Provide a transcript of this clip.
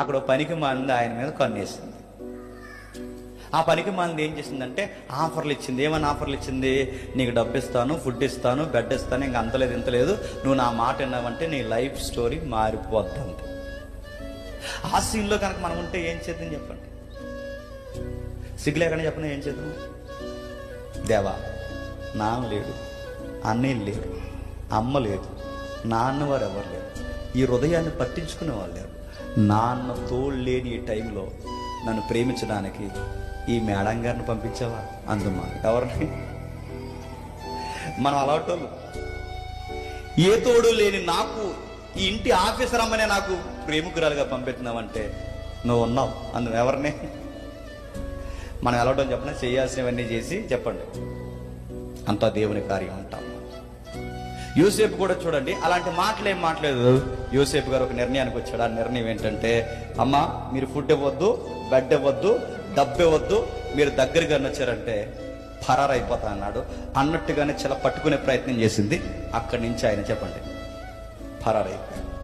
అక్కడ పనికి మంది ఆయన మీద కన్నేసింది. ఆ పనికి మంది ఏం చేసిందంటే ఆఫర్లు ఇచ్చింది ఏమైనా ఆఫర్లు ఇచ్చింది? నీకు డబ్బు ఇస్తాను ఫుడ్ ఇస్తాను బెడ్ ఇస్తాను ఇంకా అంతలేదు ఇంతలేదు నువ్వు నా మాట విన్నావంటే నీ లైఫ్ స్టోరీ మారిపోద్దంది ఆ సీన్లో కనుక మనం ఉంటే ఏం చేద్దాం చెప్పండి? సిగ్గులేకనే చెప్పండి ఏం చేద్దాం? దేవా నాన్న లేడు అన్నయ్య లేరు అమ్మ లేదు నాన్నవారు ఎవరు లేరు ఈ హృదయాన్ని పట్టించుకునే వాళ్ళు లేరు. నాన్న తోడు లేని ఈ టైంలో నన్ను ప్రేమించడానికి ఈ మేడం గారిని పంపించావా? అందుమా. ఎవరిని? మనం అలాంటోళ్ళు ఏ తోడు లేని నాకు ఈ ఇంటి ఆఫీసర్ అమ్మనే నాకు ప్రేమికురాలుగా పంపెట్టినావంటే నువ్వు ఉన్నావు. అందు ఎవరిని? మనం వెళ్ళటం చెప్పిన చేయాల్సినవన్నీ చేసి చెప్పండి. అంతా దేవుని కార్యం అంట. యూసేపు కూడా చూడండి అలాంటి మాటలు ఏం మాట్లాడలేదు. యూసేపు గారు ఒక నిర్ణయానికి వచ్చాడు. ఆ నిర్ణయం ఏంటంటే అమ్మా మీరు ఫుడ్ ఇవ్వద్దు బెడ్ ఇవ్వద్దు డబ్బు ఇవ్వద్దు మీరు దగ్గరగా వచ్చారంటే ఫరారైపోతా అన్నాడు. అన్నట్టుగానే చాలా పట్టుకునే ప్రయత్నం చేసింది. అక్కడి నుంచి ఆయన చెప్పండి ఫరారైపోయాడు